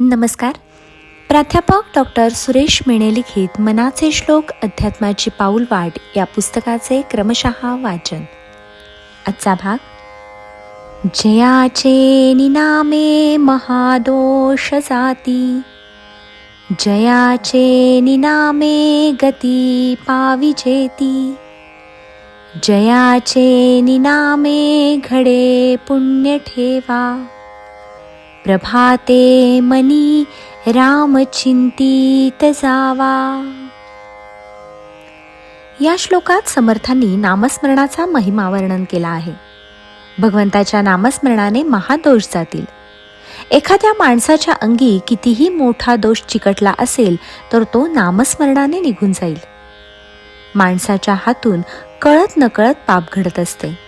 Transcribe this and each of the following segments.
नमस्कार. प्राध्यापक डॉक्टर सुरेश मेणे लिखित मनाचे श्लोक अध्यात्माची पाऊलवाट या पुस्तकाचे क्रमशः वाचन. आजचा भाग जयाचे निनामे महादोष जाती. जयाचे निनामे गती पाविजेती जयाचे निनामे घडे पुण्य ठेवा. प्रभाते मनी रामचिंतित जावा. या श्लोकात समर्थांनी नामस्मरणाचा महिमा वर्णन केला आहे. भगवंताच्या नामस्मरणाने महादोष जातील. एखाद्या माणसाच्या अंगी कितीही मोठा दोष चिकटला असेल तर तो नामस्मरणाने निघून जाईल. माणसाच्या हातून कळत नकळत पाप घडत असते.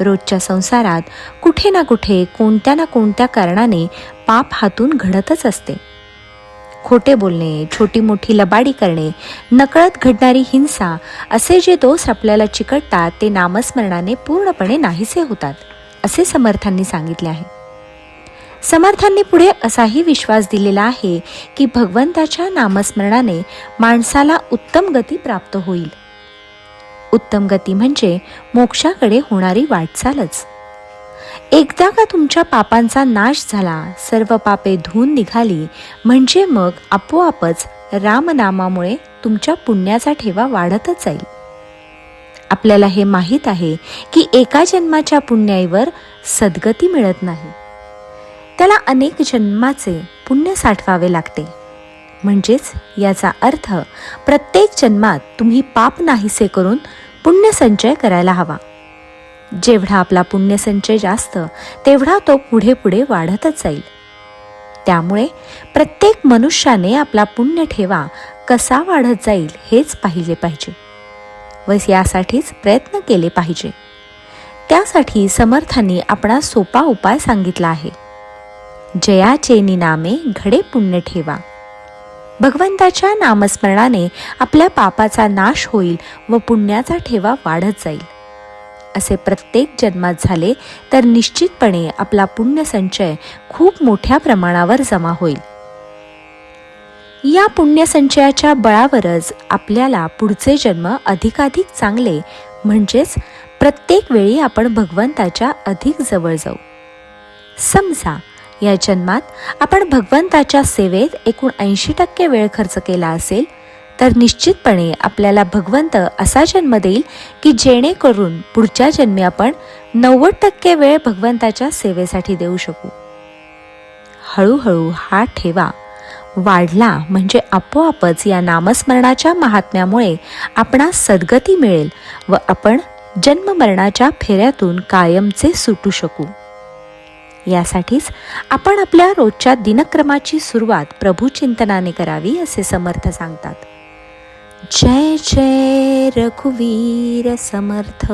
रोजच्या संसारात कुठे ना कुठे कोणत्या ना कोणत्या कारणाने पाप हातून घडतच असते. खोटे बोलणे छोटी मोठी लबाडी करणे नकळत घडणारी हिंसा असे जे दोष आपल्याला चिकटतात ते नामस्मरणाने पूर्णपणे नाहीसे होतात असे समर्थांनी सांगितले आहे. समर्थांनी पुढे असाही विश्वास दिलेला आहे की भगवंताच्या नामस्मरणाने माणसाला उत्तम गती प्राप्त होईल. उत्तम गती म्हणजे मोक्षाकडे होणारी वाटचालच. एकदा का तुमच्या पापांचा नाश झाला सर्व पापे धुवून निघाली म्हणजे मग आपोआपच रामनामामुळे तुमच्या पुण्याचा ठेवा वाढतच जाईल. आपल्याला हे माहीत आहे की एका जन्माच्या पुण्याईवर सद्गती मिळत नाही. त्याला अनेक जन्माचे पुण्य साठवावे लागते. म्हणजेच याचा अर्थ प्रत्येक जन्मात तुम्ही पाप नाहीसे करून पुण्यसंचय करायला हवा. जेवढा आपला पुण्यसंचय जास्त तेवढा तो पुढे पुढे वाढतच जाईल. त्यामुळे प्रत्येक मनुष्याने आपला पुण्य ठेवा कसा वाढत जाईल हेच पाहिले पाहिजे. व यासाठीच प्रयत्न केले पाहिजे. त्यासाठी समर्थांनी आपणा सोपा उपाय सांगितला आहे. जयाचे निनामे घडे पुण्य ठेवा. भगवंताच्या नामस्मरणाने आपल्या पापाचा नाश होईल व पुण्याचा ठेवा वाढत जाईल. असे प्रत्येक जन्मात झाले तर निश्चितपणे आपला पुण्यसंचय खूप मोठ्या प्रमाणावर जमा होईल. या पुण्यसंचयाच्या बळावरच आपल्याला पुढचे जन्म अधिकाधिक चांगले म्हणजेच प्रत्येक वेळी आपण भगवंताच्या अधिक जवळ जाऊ. समजा या जन्मात आपण भगवंताच्या सेवेत एकूण ऐंशी टक्के वेळ खर्च केला असेल तर निश्चितपणे आपल्याला भगवंत असा जन्म देईल की जेणेकरून पुढच्या जन्मी आपण नव्वद टक्के वेळ भगवंताच्या सेवेसाठी देऊ शकू. हळूहळू हा ठेवा. वाढला म्हणजे आपोआपच या नामस्मरणाच्या महात्म्यामुळे आपणास सद्गती मिळेल व आपण जन्ममरणाच्या फेऱ्यातून कायमचे सुटू शकू. यासाठीच आपण आपल्या रोजच्या दिनक्रमाची सुरुवात प्रभूचिंतनाने करावी असे समर्थ सांगतात. जय जय रघुवीर समर्थ.